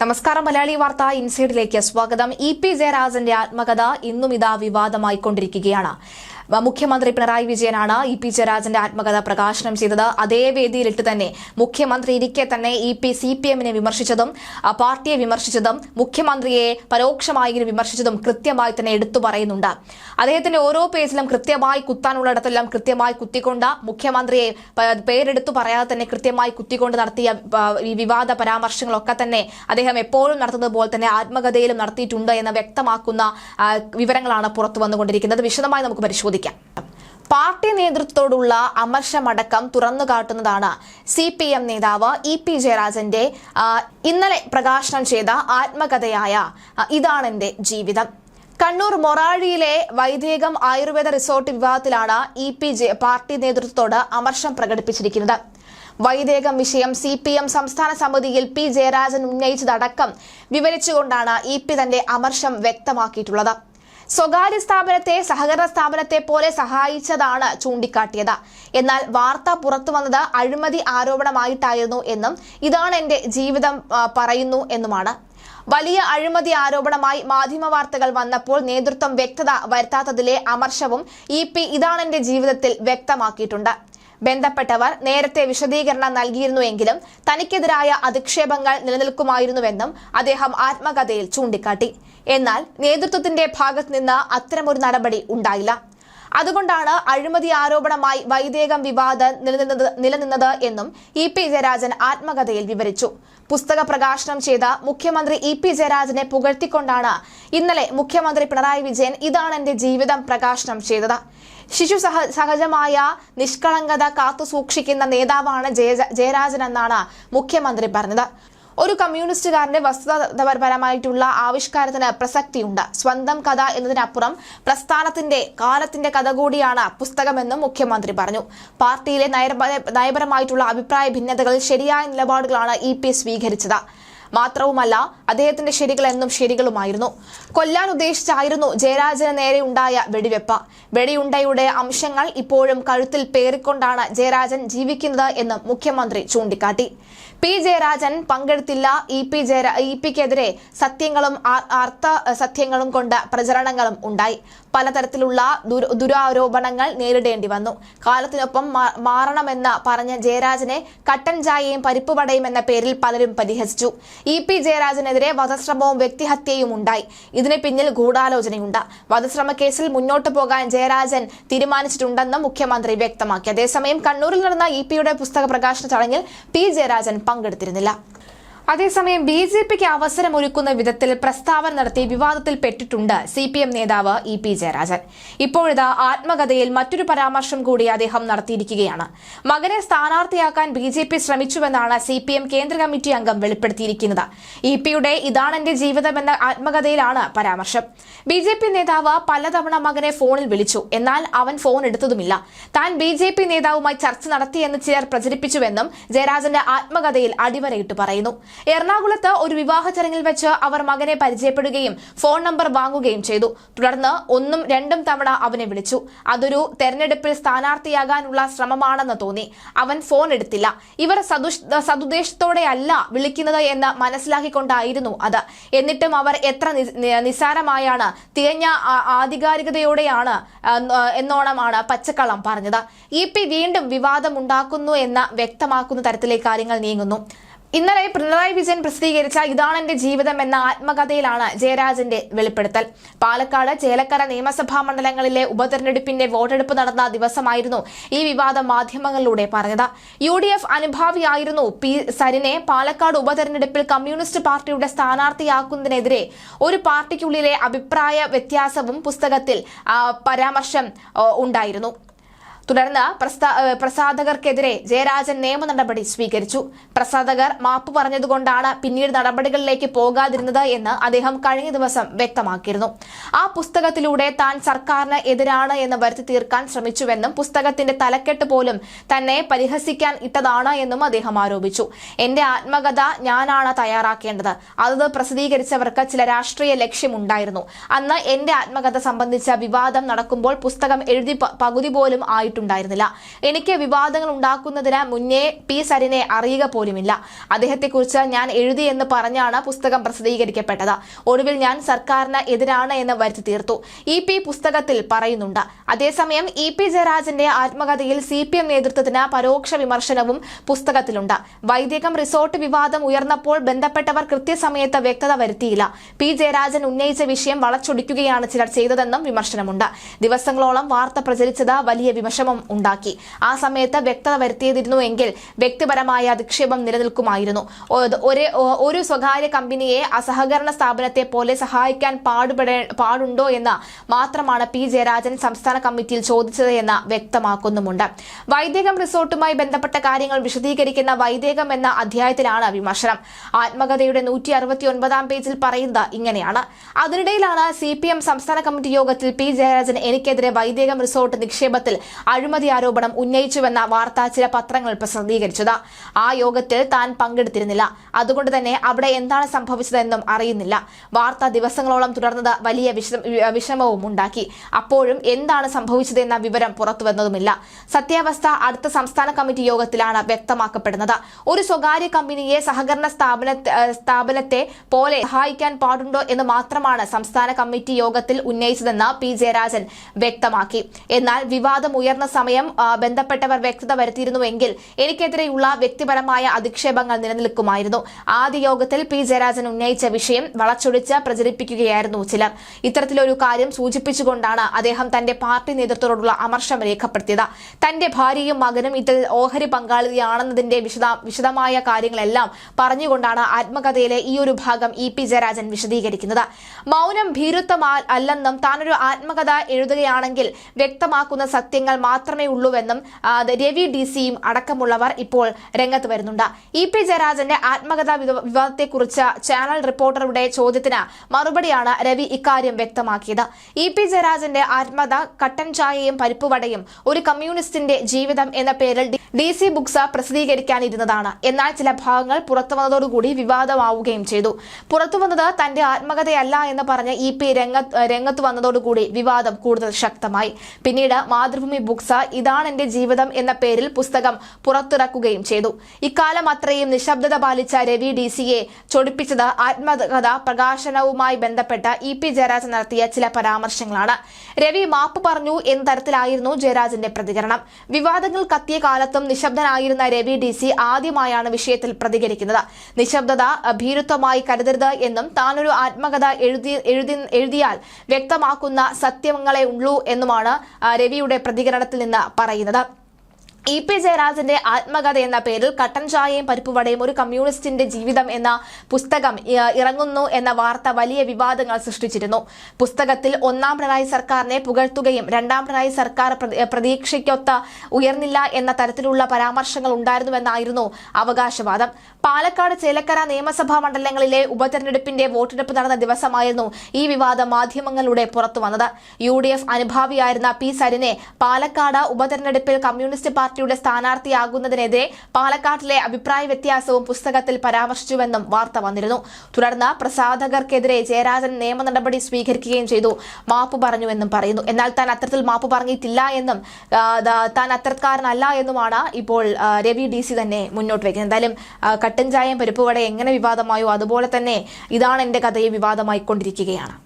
നമസ്കാരം മലയാളി വാർത്ത ഇൻസൈഡിലേക്ക് സ്വാഗതം. ഇ പി ജയരാജന്റെ ആത്മകഥ ഇന്നും ഇതാ വിവാദമായി കൊണ്ടിരിക്കുകയാണ് മുഖ്യമന്ത്രി പിണറായി വിജയനാണ് ഇ പി ജയരാജന്റെ ആത്മകഥ പ്രകാശനം ചെയ്തത്. അതേ വേദിയിലിട്ട് തന്നെ മുഖ്യമന്ത്രി ഇരിക്കെ തന്നെ ഇ പി സി പി എമ്മിനെ വിമർശിച്ചതും പാർട്ടിയെ വിമർശിച്ചതും മുഖ്യമന്ത്രിയെ പരോക്ഷമായി വിമർശിച്ചതും കൃത്യമായി തന്നെ എടുത്തു പറയുന്നുണ്ട്. അദ്ദേഹത്തിന്റെ ഓരോ പേജിലും കൃത്യമായി കുത്താനുള്ളിടത്തെല്ലാം കൃത്യമായി കുത്തിക്കൊണ്ട് മുഖ്യമന്ത്രിയെ പേരെടുത്തു പറയാതെ തന്നെ കൃത്യമായി കുത്തിക്കൊണ്ട് നടത്തിയ വിവാദ പരാമർശങ്ങളൊക്കെ തന്നെ അദ്ദേഹം എപ്പോഴും നടത്തുന്നത് പോലെ തന്നെ ആത്മകഥയിലും നടത്തിയിട്ടുണ്ട് എന്ന് വ്യക്തമാക്കുന്ന വിവരങ്ങളാണ് പുറത്തു വന്നുകൊണ്ടിരിക്കുന്നത്. വിശദമായി നമുക്ക് പരിശോധിക്കാം. പാർട്ടി നേതൃത്വത്തോടുള്ള അമർഷമടക്കം തുറന്നു കാട്ടുന്നതാണ് സി പി എം നേതാവ് ഇ പി ജയരാജന്റെ ഇന്നലെ പ്രകാശനം ചെയ്ത ആത്മകഥയായ ഇതാണെന്റെ ജീവിതം. കണ്ണൂർ മൊറാഴിയിലെ വൈദേകം ആയുർവേദ റിസോർട്ട് വിവാദത്തിലാണ് ഇ പി ജെ പാർട്ടി നേതൃത്വത്തോട് അമർഷം പ്രകടിപ്പിച്ചിരിക്കുന്നത്. വൈദേകം വിഷയം സി പി എം സംസ്ഥാന സമിതിയിൽ പി ജയരാജൻ ഉന്നയിച്ചതടക്കം വിവരിച്ചുകൊണ്ടാണ് ഇ പി തന്റെ അമർഷം വ്യക്തമാക്കിയിട്ടുള്ളത്. സ്വകാര്യ സ്ഥാപനത്തെ സഹകരണ സ്ഥാപനത്തെ പോലെ സഹായിച്ചതാണ് ചൂണ്ടിക്കാട്ടിയത്. എന്നാൽ വാർത്ത പുറത്തു വന്നത് അഴിമതി ആരോപണമായിട്ടായിരുന്നു എന്നും ഇതാണ് എന്റെ ജീവിതം പറയുന്നു എന്നുമാണ്. വലിയ അഴിമതി ആരോപണമായി മാധ്യമ വാർത്തകൾ വന്നപ്പോൾ നേതൃത്വം വ്യക്തത വരുത്താത്തതിലെ അമർഷവും ഇ പി ഇതാണെന്റെ ജീവിതത്തിൽ വ്യക്തമാക്കിയിട്ടുണ്ട്. ബന്ധപ്പെട്ടവർ നേരത്തെ വിശദീകരണം നൽകിയിരുന്നുവെങ്കിലും തനിക്കെതിരായ അധിക്ഷേപങ്ങൾ നിലനിൽക്കുമായിരുന്നുവെന്നും അദ്ദേഹം ആത്മകഥയിൽ ചൂണ്ടിക്കാട്ടി. എന്നാൽ നേതൃത്വത്തിന്റെ ഭാഗത്ത് നിന്ന് അത്തരമൊരു നടപടി ഉണ്ടായില്ല. അതുകൊണ്ടാണ് അഴിമതി ആരോപണമായി വൈദേകം വിവാദം നിലനിന്നത് നിലനിന്നത് എന്നും ഇ പി ജയരാജൻ ആത്മകഥയിൽ വിവരിച്ചു. പുസ്തക പ്രകാശനം ചെയ്ത മുഖ്യമന്ത്രി ഇ പി ജയരാജനെ പുകഴ്ത്തിക്കൊണ്ടാണ് ഇന്നലെ മുഖ്യമന്ത്രി പിണറായി വിജയൻ ഇതാണ് എന്റെ ജീവിതം പ്രകാശനം ചെയ്തത്. ശിശു സഹ സഹജമായ നിഷ്കളങ്കത കാത്തുസൂക്ഷിക്കുന്ന നേതാവാണ് ജയ ജയരാജൻ എന്നാണ് മുഖ്യമന്ത്രി പറഞ്ഞത്. ഒരു കമ്മ്യൂണിസ്റ്റുകാരന്റെ വസ്തുതാപരമായിട്ടുള്ള ആവിഷ്കാരത്തിന് പ്രസക്തിയുണ്ട്. സ്വന്തം കഥ എന്നതിനപ്പുറം പ്രസ്ഥാനത്തിന്റെ കാലത്തിന്റെ കഥ കൂടിയാണ് പുസ്തകമെന്നും മുഖ്യമന്ത്രി പറഞ്ഞു. പാർട്ടിയിലെ നയപര- നയപരമായിട്ടുള്ള അഭിപ്രായ ഭിന്നതകളിൽ ശരിയായ നിലപാടുകളാണ് ഇ പി സ്വീകരിച്ചത്. മാത്രവുമല്ല അദ്ദേഹത്തിന്റെ ശരികൾ എന്നും ശരികളുമായിരുന്നു. കൊല്ലാൻ ഉദ്ദേശിച്ചായിരുന്നു ജയരാജന് നേരെ ഉണ്ടായ വെടിവെപ്പ്. വെടിയുണ്ടയുടെ അംശങ്ങൾ ഇപ്പോഴും കഴുത്തിൽ പേറിക്കൊണ്ടാണ് ജയരാജൻ ജീവിക്കുന്നത് എന്ന് മുഖ്യമന്ത്രി ചൂണ്ടിക്കാട്ടി. പി ജയരാജൻ പങ്കെടുത്തില്ല. ഇ പി ജയരാ ഇ പിക്കെതിരെ സത്യങ്ങളും അർത്ഥ സത്യങ്ങളും കൊണ്ട് പ്രചരണങ്ങളും ഉണ്ടായി. പലതരത്തിലുള്ള ദുര- ദുരാരോപണങ്ങൾ നേരിടേണ്ടി വന്നു. കാലത്തിനൊപ്പം മാറണമെന്ന് പറഞ്ഞ ജയരാജനെ കട്ടൻ ചായയും പരിപ്പുവടയും എന്ന പേരിൽ പലരും പരിഹസിച്ചു. ഇ പി ജയരാജനെതിരെ വധശ്രമവും വ്യക്തിഹത്യയും ഉണ്ടായി. ഇതിന് പിന്നിൽ ഗൂഢാലോചനയുണ്ട്. വധശ്രമ കേസിൽ മുന്നോട്ടു പോകാൻ ജയരാജൻ തീരുമാനിച്ചിട്ടുണ്ടെന്ന് മുഖ്യമന്ത്രി വ്യക്തമാക്കി. അതേസമയം കണ്ണൂരിൽ നടന്ന ഇ പിയുടെ പുസ്തക പ്രകാശന ചടങ്ങിൽ പി ജയരാജൻ പങ്കെടുത്തിരുന്നില്ല. അതേസമയം ബി ജെ പിക്ക് അവസരമൊരുക്കുന്ന വിധത്തിൽ പ്രസ്താവന നടത്തി വിവാദത്തിൽ പെട്ടിട്ടുണ്ട് സി പി എം നേതാവ് ഇ പി ജയരാജൻ. ഇപ്പോഴിതാ ആത്മകഥയിൽ മറ്റൊരു പരാമർശം കൂടി അദ്ദേഹം നടത്തിയിരിക്കുകയാണ്. മകനെ സ്ഥാനാർത്ഥിയാക്കാൻ ബി ജെ പി ശ്രമിച്ചുവെന്നാണ് സി പി എം കേന്ദ്ര കമ്മിറ്റി അംഗം വെളിപ്പെടുത്തിയിരിക്കുന്നത്. ഇ പിയുടെ ഇതാണ് എന്റെ ജീവിതമെന്ന ആത്മകഥയിലാണ് പരാമർശം. ബി ജെ പി നേതാവ് പലതവണ മകനെ ഫോണിൽ വിളിച്ചു. എന്നാൽ അവൻ ഫോൺ എടുത്തതുമില്ല. താൻ ബി ജെ പി നേതാവുമായി ചർച്ച നടത്തിയെന്ന് ചിലർ പ്രചരിപ്പിച്ചുവെന്നും ജയരാജന്റെ ആത്മകഥയിൽ അടിവരയിട്ട് പറയുന്നു. എറണാകുളത്ത് ഒരു വിവാഹ ചടങ്ങിൽ വെച്ച് അവർ മകനെ പരിചയപ്പെടുകയും ഫോൺ നമ്പർ വാങ്ങുകയും ചെയ്തു. തുടർന്ന് ഒന്നും രണ്ടും തവണ അവനെ വിളിച്ചു. അതൊരു തെരഞ്ഞെടുപ്പിൽ സ്ഥാനാർത്ഥിയാകാനുള്ള ശ്രമമാണെന്ന് തോന്നി. അവൻ ഫോൺ എടുത്തില്ല. ഇവർ സതുദ്ദേശത്തോടെയല്ല വിളിക്കുന്നത് എന്ന് മനസ്സിലാക്കിക്കൊണ്ടായിരുന്നു അത്. എന്നിട്ടും അവർ എത്ര നിസാരമായാണ് തികഞ്ഞ ആധികാരികതയോടെയാണ് എന്നോണമാണ് പച്ചക്കള്ളം പറഞ്ഞത്. ഇ പി വീണ്ടും വിവാദമുണ്ടാക്കുന്നു എന്ന് വ്യക്തമാക്കുന്ന തരത്തിലെ കാര്യങ്ങൾ നീങ്ങുന്നു. ഇന്നലെ പിണറായി വിജയൻ പ്രസിദ്ധീകരിച്ച ഇതാണ് എന്റെ ജീവിതം എന്ന ആത്മകഥയിലാണ് ജയരാജന്റെ വെളിപ്പെടുത്തൽ. പാലക്കാട് ചേലക്കര നിയമസഭാ മണ്ഡലങ്ങളിലെ ഉപതെരഞ്ഞെടുപ്പിന്റെ വോട്ടെടുപ്പ് നടന്ന ദിവസമായിരുന്നു ഈ വിവാദം മാധ്യമങ്ങളിലൂടെ പറഞ്ഞത്. യു ഡി എഫ് അനുഭാവിയായിരുന്നു പി സരിനെ പാലക്കാട് ഉപതെരഞ്ഞെടുപ്പിൽ കമ്മ്യൂണിസ്റ്റ് പാർട്ടിയുടെ സ്ഥാനാർത്ഥിയാക്കുന്നതിനെതിരെ ഒരു പാർട്ടിക്കുള്ളിലെ അഭിപ്രായ വ്യത്യാസവും പുസ്തകത്തിൽ പരാമർശം ഉണ്ടായിരുന്നു. തുടർന്ന് പ്രസാധകർക്കെതിരെ ജയരാജൻ നിയമ നടപടി സ്വീകരിച്ചു. പ്രസാധകർ മാപ്പ് പറഞ്ഞതുകൊണ്ടാണ് പിന്നീട് നടപടികളിലേക്ക് പോകാതിരുന്നത് എന്ന് അദ്ദേഹം കഴിഞ്ഞ ദിവസം വ്യക്തമാക്കിയിരുന്നു. ആ പുസ്തകത്തിലൂടെ താൻ സർക്കാരിന് എതിരാണ് എന്ന് വരുത്തി തീർക്കാൻ ശ്രമിച്ചുവെന്നും പുസ്തകത്തിന്റെ തലക്കെട്ട് പോലും തന്നെ പരിഹസിക്കാൻ ഇട്ടതാണ് എന്നും അദ്ദേഹം ആരോപിച്ചു. എന്റെ ആത്മകഥ ഞാനാണ് തയ്യാറാക്കേണ്ടത്. അത് പ്രസിദ്ധീകരിച്ചവർക്ക് ചില രാഷ്ട്രീയ ലക്ഷ്യമുണ്ടായിരുന്നു. അന്ന് എന്റെ ആത്മകഥ സംബന്ധിച്ച വിവാദം നടക്കുമ്പോൾ പുസ്തകം എഴുതി പകുതി പോലും ആയിട്ടുണ്ടായിരുന്നില്ല പോയിട്ടുണ്ടായിരുന്നില്ല എനിക്ക് വിവാദങ്ങൾ ഉണ്ടാക്കുന്നതിന് മുന്നേ പി സരിനെ അറിയുക പോലുമില്ല. അദ്ദേഹത്തെക്കുറിച്ച് ഞാൻ എഴുതി എന്ന് പറഞ്ഞാണ് പുസ്തകം പ്രസിദ്ധീകരിക്കപ്പെട്ടത്. ഒടുവിൽ ഞാൻ സർക്കാരിന് എതിരാണ് എന്ന് വരുത്തി തീർത്തു. ഇ പി പുസ്തകത്തിൽ പറയുന്നുണ്ട്. അതേസമയം ഇ പി ജയരാജന്റെ ആത്മകഥയിൽ സി പി എം നേതൃത്വത്തിന് പരോക്ഷ വിമർശനവും പുസ്തകത്തിലുണ്ട്. വൈദികം റിസോർട്ട് വിവാദം ഉയർന്നപ്പോൾ ബന്ധപ്പെട്ടവർ കൃത്യസമയത്ത് വ്യക്തത വരുത്തിയില്ല. പി ജയരാജൻ ഉന്നയിച്ച വിഷയം വളച്ചൊടിക്കുകയാണ് ചിലർ ചെയ്തതെന്നും വിമർശനമുണ്ട്. ദിവസങ്ങളോളം വാർത്ത പ്രചരിച്ചത് വലിയ വിമർശനം ഉണ്ടാക്കി. ആ സമയത്ത് വ്യക്തത വരുത്തിയതിരുന്നുവെങ്കിൽ വ്യക്തിപരമായ അധിക്ഷേപം നിലനിൽക്കുമായിരുന്നു. ഒരു ഒരു സ്വകാര്യ കമ്പനിയെ അസഹകരണ സ്ഥാപനത്തെ പോലെ സഹായിക്കാൻ പാടുപെട പാടുണ്ടോ എന്ന് മാത്രമാണ് പി. ജയരാജൻ സംസ്ഥാന കമ്മിറ്റിയിൽ ചോദിച്ചത് എന്ന് വ്യക്തമാക്കുന്നുമുണ്ട്. വൈദികം റിസോർട്ടുമായി ബന്ധപ്പെട്ട കാര്യങ്ങൾ വിശദീകരിക്കുന്ന വൈദികം എന്ന അധ്യായത്തിലാണ് വിമർശനം. ആത്മകഥയുടെ നൂറ്റി അറുപത്തി ഒൻപതാം പേജിൽ പറയുന്നത് ഇങ്ങനെയാണ്. അതിനിടയിലാണ് സി സംസ്ഥാന കമ്മിറ്റി യോഗത്തിൽ പി. ജയരാജൻ എനിക്കെതിരെ വൈദികം റിസോർട്ട് നിക്ഷേപത്തിൽ അഴിമതി ആരോപണം ഉന്നയിച്ചുവെന്ന വാർത്ത ചില പത്രങ്ങൾ പ്രസിദ്ധീകരിച്ചത്. ആ യോഗത്തിൽ താൻ പങ്കെടുത്തിരുന്നില്ല. അതുകൊണ്ട് തന്നെ അവിടെ എന്താണ് സംഭവിച്ചതെന്നും അറിയുന്നില്ല. വാർത്ത ദിവസങ്ങളോളം തുടർന്നത് വലിയ വിഷമവും ഉണ്ടാക്കി. അപ്പോഴും എന്താണ് സംഭവിച്ചതെന്ന വിവരം പുറത്തുവന്നതുമില്ല. സത്യാവസ്ഥ അടുത്ത സംസ്ഥാന കമ്മിറ്റി യോഗത്തിലാണ് വ്യക്തമാക്കപ്പെടുന്നത്. ഒരു സ്വകാര്യ കമ്പനിയെ സഹകരണ സ്ഥാപന സ്ഥാപനത്തെ പോലെ സഹായിക്കാൻ പാടുണ്ടോ എന്ന് മാത്രമാണ് സംസ്ഥാന കമ്മിറ്റി യോഗത്തിൽ ഉന്നയിച്ചതെന്ന് പി ജയരാജൻ വ്യക്തമാക്കി. എന്നാൽ വിവാദം ഉയർന്ന സമയം ബന്ധപ്പെട്ടവർ വ്യക്തത വരുത്തിയിരുന്നുവെങ്കിൽ എനിക്കെതിരെയുള്ള വ്യക്തിപരമായ അധിക്ഷേപങ്ങൾ നിലനിൽക്കുമായിരുന്നു. ആദ്യ യോഗത്തിൽ പി. ജയരാജൻ ഉന്നയിച്ച വിഷയം വളച്ചൊടിച്ച് പ്രചരിപ്പിക്കുകയായിരുന്നു ചിലർ. ഇത്തരത്തിലൊരു കാര്യം സൂചിപ്പിച്ചുകൊണ്ടാണ് അദ്ദേഹം തന്റെ പാർട്ടി നേതൃത്വത്തോടുള്ള അമർഷം രേഖപ്പെടുത്തിയത്. തന്റെ ഭാര്യയും മകനും ഇതിൽ ഓഹരി പങ്കാളിയാണെന്നതിന്റെ വിശദ വിശദമായ കാര്യങ്ങളെല്ലാം പറഞ്ഞുകൊണ്ടാണ് ആത്മകഥയിലെ ഈ ഒരു ഭാഗം ഇ പി ജയരാജൻ വിശദീകരിക്കുന്നത്. മൗനം ഭീരുത്വം അല്ലെന്നും താനൊരു ആത്മകഥ എഴുതുകയാണെങ്കിൽ വ്യക്തമാക്കുന്ന സത്യങ്ങൾ മാത്രമേ ഉള്ളൂവെന്നും രവി ഡി സിയും അടക്കമുള്ളവർ ഇപ്പോൾ രംഗത്ത് വരുന്നുണ്ട്. ഇ പി ജയരാജന്റെ ആത്മകഥാ വിവ- വിവാദത്തെക്കുറിച്ച് ചാനൽ റിപ്പോർട്ടറുടെ ചോദ്യത്തിന് മറുപടിയാണ് രവി ഇക്കാര്യം വ്യക്തമാക്കിയത്. ഇ പി ജയരാജന്റെ ആത്മകഥ കട്ടൻ ചായയും പരിപ്പുവടയും ഒരു കമ്മ്യൂണിസ്റ്റിന്റെ ജീവിതം എന്ന പേരിൽ ഡി സി ബുക്സ് പ്രസിദ്ധീകരിക്കാനിരുന്നതാണ്. എന്നാൽ ചില ഭാഗങ്ങൾ പുറത്തു വന്നതോടുകൂടി വിവാദമാവുകയും ചെയ്തു. പുറത്തു വന്നത് തന്റെ ആത്മകഥയല്ല എന്ന് പറഞ്ഞ് ഇ പി രംഗത്ത് രംഗത്ത് വന്നതോടുകൂടി വിവാദം കൂടുതൽ ശക്തമായി. പിന്നീട് മാതൃഭൂമി ബുക്സ ഇതാണ് എന്റെ ജീവിതം എന്ന പേരിൽ പുസ്തകം പുറത്തിറക്കുകയും ചെയ്തു. ഇക്കാലം അത്രയും നിശബ്ദത പാലിച്ച രവി ഡി സിയെ ചൊടിപ്പിച്ചത് ആത്മകഥ പ്രകാശനവുമായി ബന്ധപ്പെട്ട് ഇ പി ജയരാജൻ നടത്തിയ ചില പരാമർശങ്ങളാണ്. രവി മാപ്പ് പറഞ്ഞു എന്ന തരത്തിലായിരുന്നു ജയരാജന്റെ പ്രതികരണം. വിവാദങ്ങൾ കത്തിയ കാലത്തും നിശബ്ദനായിരുന്ന രവി ഡി സി ആദ്യമായാണ് വിഷയത്തിൽ പ്രതികരിക്കുന്നത്. നിശബ്ദത ഭീരുത്വമായി കരുതരുത് എന്നും താനൊരു ആത്മകഥ എഴുതി എഴുതി എഴുതിയാൽ വ്യക്തമാക്കുന്ന സത്യങ്ങളെ ഉള്ളൂ എന്നുമാണ് രവിയുടെ പ്രതികരണത്തിൽ നിന്ന് പറയുന്നത്. ഇ പി ജയരാജന്റെ ആത്മകഥ എന്ന പേരിൽ കട്ടൻ ചായയും പരിപ്പുവടയും ഒരു കമ്മ്യൂണിസ്റ്റിന്റെ ജീവിതം എന്ന പുസ്തകം ഇറങ്ങുന്നു എന്ന വാർത്ത വലിയ വിവാദങ്ങൾ സൃഷ്ടിച്ചിരുന്നു. പുസ്തകത്തിൽ ഒന്നാം പിണറായി സർക്കാരിനെ പുകഴ്ത്തുകയും രണ്ടാം പിണറായി സർക്കാർ പ്രതി- പ്രതീക്ഷയ്ക്കൊത്ത ഉയർന്നില്ല എന്ന തരത്തിലുള്ള പരാമർശങ്ങൾ ഉണ്ടായിരുന്നുവെന്നായിരുന്നു അവകാശവാദം. പാലക്കാട് ചേലക്കര നിയമസഭാ മണ്ഡലങ്ങളിലെ ഉപതെരഞ്ഞെടുപ്പിന്റെ വോട്ടെടുപ്പ് നടന്ന ദിവസമായിരുന്നു ഈ വിവാദം മാധ്യമങ്ങളിലൂടെ പുറത്തുവന്നത്. യു ഡി എഫ് അനുഭാവിയായിരുന്ന പി സരിനെ പാലക്കാട് ഉപതെരഞ്ഞെടുപ്പിൽ കമ്മ്യൂണിസ്റ്റ് പാർട്ടിയുടെ സ്ഥാനാർത്ഥിയാകുന്നതിനെതിരെ പാലക്കാട്ടിലെ അഭിപ്രായ വ്യത്യാസവും പുസ്തകത്തിൽ പരാമർശിച്ചുവെന്നും വാർത്ത വന്നിരുന്നു. തുടർന്ന് പ്രസാധകർക്കെതിരെ ജയരാജൻ നിയമ നടപടി സ്വീകരിക്കുകയും ചെയ്തു. മാപ്പ് പറഞ്ഞുവെന്നും പറയുന്നു. എന്നാൽ താൻ അത്തരത്തിൽ മാപ്പ് പറഞ്ഞിട്ടില്ല എന്നും താൻ അത്തരക്കാരനല്ല എന്നുമാണ് ഇപ്പോൾ രവി ഡി സി തന്നെ മുന്നോട്ട് വയ്ക്കുന്നത് എന്തായാലും കട്ടൻ ചായയും പരിപ്പുവട എങ്ങനെ വിവാദമായോ അതുപോലെ തന്നെ ഇതാണ് എന്റെ കഥയെ വിവാദമായിക്കൊണ്ടിരിക്കുകയാണ്.